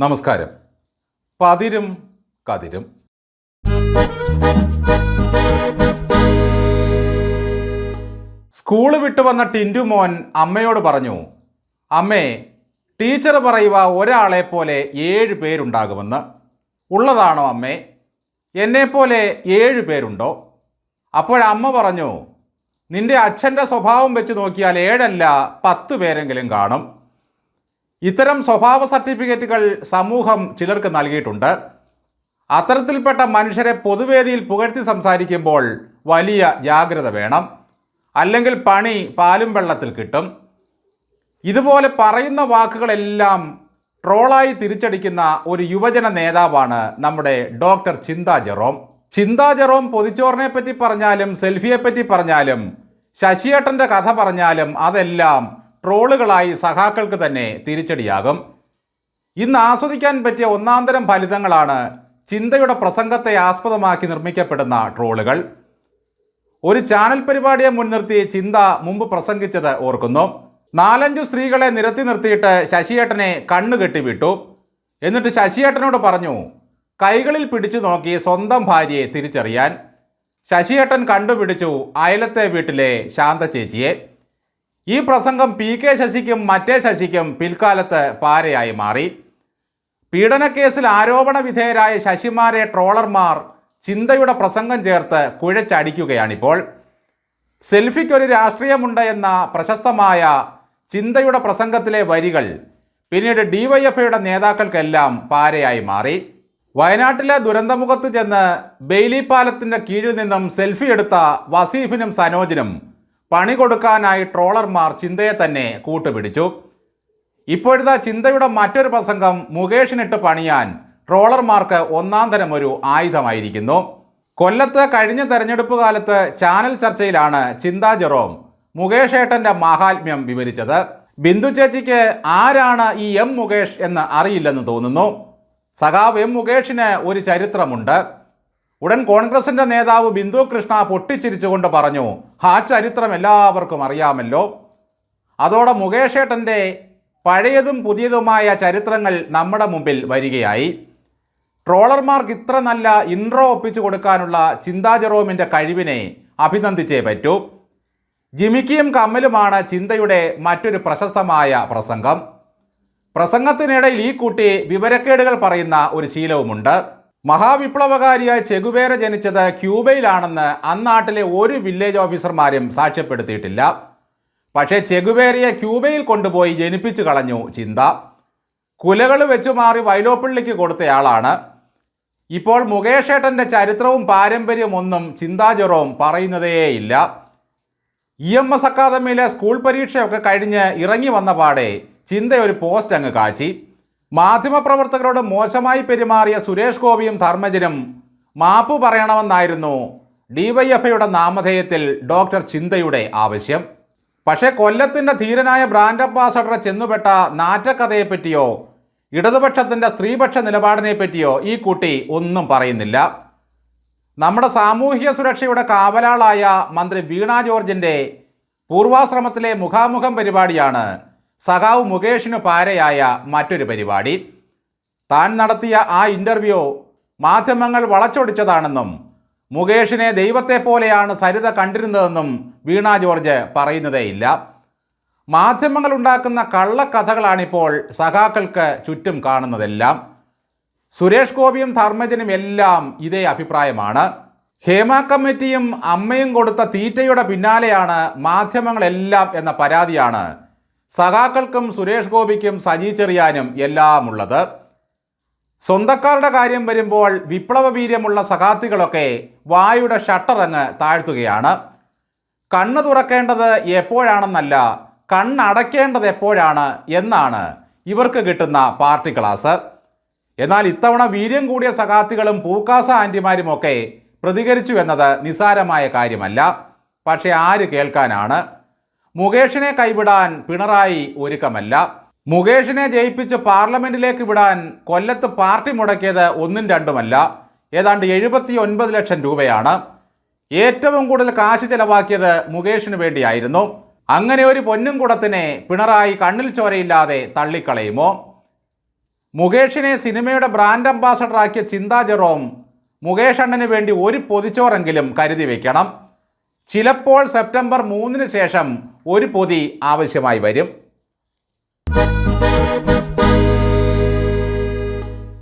നമസ്കാരം. പതിരും കതിരും. സ്കൂൾ വിട്ടു വന്ന ടിന്റു മോൻ അമ്മയോട് പറഞ്ഞു അമ്മേ ടീച്ചർ പറയുക ഒരാളെ പോലെ ഏഴ് പേരുണ്ടാകുമെന്ന്. ഉള്ളതാണോ അമ്മേ? എന്നെപ്പോലെ ഏഴ് പേരുണ്ടോ? അപ്പോഴമ്മ പറഞ്ഞു നിന്റെ അച്ഛന്റെ സ്വഭാവം വെച്ച് നോക്കിയാൽ ഏഴല്ല പത്ത് പേരെങ്കിലും കാണും. ഇത്തരം സ്വഭാവ സർട്ടിഫിക്കറ്റുകൾ സമൂഹം ചിലർക്ക് നൽകിയിട്ടുണ്ട്. അത്തരത്തിൽപ്പെട്ട മനുഷ്യരെ പൊതുവേദിയിൽ പുകഴ്ത്തി സംസാരിക്കുമ്പോൾ വലിയ ജാഗ്രത വേണം. അല്ലെങ്കിൽ പണി പാലും വെള്ളത്തിൽ കിട്ടും. ഇതുപോലെ പറയുന്ന വാക്കുകളെല്ലാം ട്രോളായി തിരിച്ചടിക്കുന്ന ഒരു യുവജന നേതാവാണ് നമ്മുടെ ഡോക്ടർ ചിന്താ ജെറോം. ചിന്താ ജെറോം പൊതിച്ചോറിനെ പറ്റി പറഞ്ഞാലും സെൽഫിയെ പറ്റി പറഞ്ഞാലും ശശിയേട്ടന്റെ കഥ പറഞ്ഞാലും അതെല്ലാം ട്രോളുകളായി സഖാക്കൾക്ക് തന്നെ തിരിച്ചടിയാകും. ഇന്ന് ആസ്വദിക്കാൻ പറ്റിയ ഒന്നാന്തരം ഫലിതങ്ങളാണ് ചിന്തയുടെ പ്രസംഗത്തെ ആസ്പദമാക്കി നിർമ്മിക്കപ്പെടുന്ന ട്രോളുകൾ. ഒരു ചാനൽ പരിപാടിയെ മുൻനിർത്തി ചിന്ത മുമ്പ് പ്രസംഗിച്ചത് ഓർക്കുന്നു. നാലഞ്ചു സ്ത്രീകളെ നിരത്തി നിർത്തിയിട്ട് ശശിയേട്ടനെ കണ്ണു കെട്ടിവിട്ടു. എന്നിട്ട് ശശിയേട്ടനോട് പറഞ്ഞു കൈകളിൽ പിടിച്ചു നോക്കി സ്വന്തം ഭാര്യയെ തിരിച്ചറിയാൻ. ശശിയേട്ടൻ കണ്ടുപിടിച്ചു അയലത്തെ വീട്ടിലെ ശാന്ത ചേച്ചിയെ ഈ പ്രസംഗം പി കെ ശശിക്കും മറ്റേ ശശിക്കും പിൽക്കാലത്ത് പാരയായി മാറി. പീഡനക്കേസിൽ ആരോപണ വിധേയരായ ശശിമാരെ ട്രോളർമാർ ചിന്തയുടെ പ്രസംഗം ചേർത്ത് കുഴച്ചടിക്കുകയാണിപ്പോൾ. സെൽഫിക്കൊരു രാഷ്ട്രീയമുണ്ട് എന്ന പ്രശസ്തമായ ചിന്തയുടെ പ്രസംഗത്തിലെ വരികൾ പിന്നീട് ഡിവൈഎഫ്ഐയുടെ നേതാക്കൾക്കെല്ലാം പാരയായി മാറി. വയനാട്ടിലെ ദുരന്തമുഖത്ത് ചെന്ന് ബെയിലി പാലത്തിന്റെ കീഴിൽ നിന്നും സെൽഫി എടുത്ത വസീഫിനും സനോജിനും പണി കൊടുക്കാനായി ട്രോളർമാർ ചിന്തയെ തന്നെ കൂട്ടുപിടിച്ചു. ഇപ്പോഴത്തെ ചിന്തയുടെ മറ്റൊരു പ്രസംഗം മുകേഷിനിട്ട് പണിയാൻ ട്രോളർമാർക്ക് ഒന്നാം തരം ഒരു ആയുധമായിരിക്കുന്നു. കൊല്ലത്ത് കഴിഞ്ഞ തെരഞ്ഞെടുപ്പ് കാലത്ത് ചാനൽ ചർച്ചയിലാണ് ചിന്താ ജെറോം മുകേഷ് ഏട്ടന്റെ മാഹാത്മ്യം വിവരിച്ചത്. ബിന്ദു ചേച്ചിക്ക് ആരാണ് ഈ എം മുകേഷ് എന്ന് അറിയില്ലെന്ന് തോന്നുന്നു. സഖാവ് എം മുകേഷിന് ഒരു ചരിത്രമുണ്ട്. ഉടൻ കോൺഗ്രസിന്റെ നേതാവ് ബിന്ദു കൃഷ്ണ പൊട്ടിച്ചിരിച്ചുകൊണ്ട് പറഞ്ഞു ആ ചരിത്രം എല്ലാവർക്കും അറിയാമല്ലോ. അതോടെ മുകേഷേട്ടന്റെ പഴയതും പുതിയതുമായ ചരിത്രങ്ങൾ നമ്മുടെ മുമ്പിൽ വരികയായി. ട്രോളർമാർക്ക് ഇത്ര നല്ല ഇൻട്രോ ഒപ്പിച്ചു കൊടുക്കാനുള്ള ചിന്താ ജെറോമിന്റെ കഴിവിനെ അഭിനന്ദിച്ചേ പറ്റൂ. ജിമിക്കിയും കമ്മലുമാണ് ചിന്തയുടെ മറ്റൊരു പ്രശസ്തമായ പ്രസംഗം. പ്രസംഗത്തിനിടയിൽ ഈ കുട്ടി വിവരക്കേടുകൾ പറയുന്ന ഒരു ശീലവുമുണ്ട്. മഹാവിപ്ലവകാരിയായ ചെഗുവേര ജനിച്ചത് ക്യൂബയിലാണെന്ന് അന്നാട്ടിലെ ഒരു വില്ലേജ് ഓഫീസർമാരും സാക്ഷ്യപ്പെടുത്തിയിട്ടില്ല. പക്ഷേ ചെഗുവേരയെ ക്യൂബയിൽ കൊണ്ടുപോയി ജനിപ്പിച്ചു കളഞ്ഞു ചിന്ത. കുലകൾ വെച്ചു മാറി വൈലോപ്പിള്ളിക്ക് കൊടുത്തയാളാണ്. ഇപ്പോൾ മുകേഷേട്ടന്റെ ചരിത്രവും പാരമ്പര്യവും ഒന്നും ചിന്താജ്വറവും പറയുന്നതേയില്ല. ഇ എം എസ് അക്കാദമിയിലെ സ്കൂൾ പരീക്ഷയൊക്കെ കഴിഞ്ഞ് ഇറങ്ങി വന്ന പാടെ ചിന്തയൊരു പോസ്റ്റ് അങ്ങ് കാച്ചി. മാധ്യമപ്രവർത്തകരോട് മോശമായി പെരുമാറിയ സുരേഷ് ഗോപിയും ധർമ്മജനും മാപ്പ് പറയണമെന്നായിരുന്നു ഡിവൈഎഫ്ഐയുടെ നാമധേയത്തിൽ ഡോക്ടർ ചിന്തയുടെ ആവശ്യം. പക്ഷേ കൊല്ലത്തിന്റെ ധീരനായ ബ്രാൻഡ് അംബാസഡറെ ചെന്നുപെട്ട നാറ്റക്കഥയെപ്പറ്റിയോ ഇടതുപക്ഷത്തിന്റെ സ്ത്രീപക്ഷ നിലപാടിനെ പറ്റിയോ ഈ കുട്ടി ഒന്നും പറയുന്നില്ല. നമ്മുടെ സാമൂഹ്യ സുരക്ഷയുടെ കാവലാളായ മന്ത്രി വീണ ജോർജിന്റെ പൂർവാശ്രമത്തിലെ മുഖാമുഖം പരിപാടിയാണ് സഖാവ് മുകേഷിന് പാരയായ മറ്റൊരു പരിപാടി. താൻ നടത്തിയ ആ ഇന്റർവ്യൂ മാധ്യമങ്ങൾ വളച്ചൊടിച്ചതാണെന്നും മുകേഷിനെ ദൈവത്തെ പോലെയാണ് സരിത കണ്ടിരുന്നതെന്നും വീണ ജോർജ് പറയുന്നതേയില്ല. മാധ്യമങ്ങൾ ഉണ്ടാക്കുന്ന കള്ളക്കഥകളാണിപ്പോൾ സഖാക്കൾക്ക് ചുറ്റും കാണുന്നതെല്ലാം. സുരേഷ് ഗോപിയും ധർമ്മജനും എല്ലാം ഇതേ അഭിപ്രായമാണ്. ഹേമ കമ്മിറ്റിയും അമ്മയും കൊടുത്ത തീറ്റയുടെ പിന്നാലെയാണ് മാധ്യമങ്ങളെല്ലാം എന്ന പരാതിയാണ് സഖാക്കൾക്കും സുരേഷ് ഗോപിക്കും സജി ചെറിയാനും എല്ലാം ഉള്ളത് സ്വന്തക്കാരുടെ കാര്യം വരുമ്പോൾ വിപ്ലവ വീര്യമുള്ള സഖാത്തികളൊക്കെ വായുടെ ഷട്ടറങ്ങ് താഴ്ത്തുകയാണ്. കണ്ണ് തുറക്കേണ്ടത് എപ്പോഴാണെന്നല്ല കണ്ണടയ്ക്കേണ്ടത് എപ്പോഴാണ് എന്നാണ് ഇവർക്ക് കിട്ടുന്ന പാർട്ടി ക്ലാസ്. എന്നാൽ ഇത്തവണ വീര്യം കൂടിയ സഖാത്തികളും പൂക്കാസ ആന്റിമാരുമൊക്കെ പ്രതികരിച്ചു എന്നത് നിസാരമായ കാര്യമല്ല. പക്ഷേ ആര് കേൾക്കാനാണ്? മുകേഷിനെ കൈവിടാൻ പിണറായി ഒരുക്കമല്ല. മുകേഷിനെ ജയിപ്പിച്ച് പാർലമെന്റിലേക്ക് വിടാൻ കൊല്ലത്ത് പാർട്ടി മുടക്കിയത് ഒന്നും രണ്ടുമല്ല. ഏതാണ്ട് എഴുപത്തി ഒൻപത് ലക്ഷം രൂപയാണ്. ഏറ്റവും കൂടുതൽ കാശ് ചെലവാക്കിയത് മുകേഷിന് വേണ്ടിയായിരുന്നു. അങ്ങനെ ഒരു പൊന്നും കുടത്തിനെ പിണറായി കണ്ണിൽ ചോരയില്ലാതെ തള്ളിക്കളയുമോ? മുകേഷിനെ സിനിമയുടെ ബ്രാൻഡ് അംബാസഡറാക്കിയ ചിന്താ ജെറോം മുകേഷ് അണ്ണന് വേണ്ടി ഒരു പൊതിച്ചോറെങ്കിലും കരുതി വയ്ക്കണം ചിലപ്പോൾ സെപ്റ്റംബർ മൂന്നിന് ശേഷം ഒരു പൊതി ആവശ്യമായി വരും.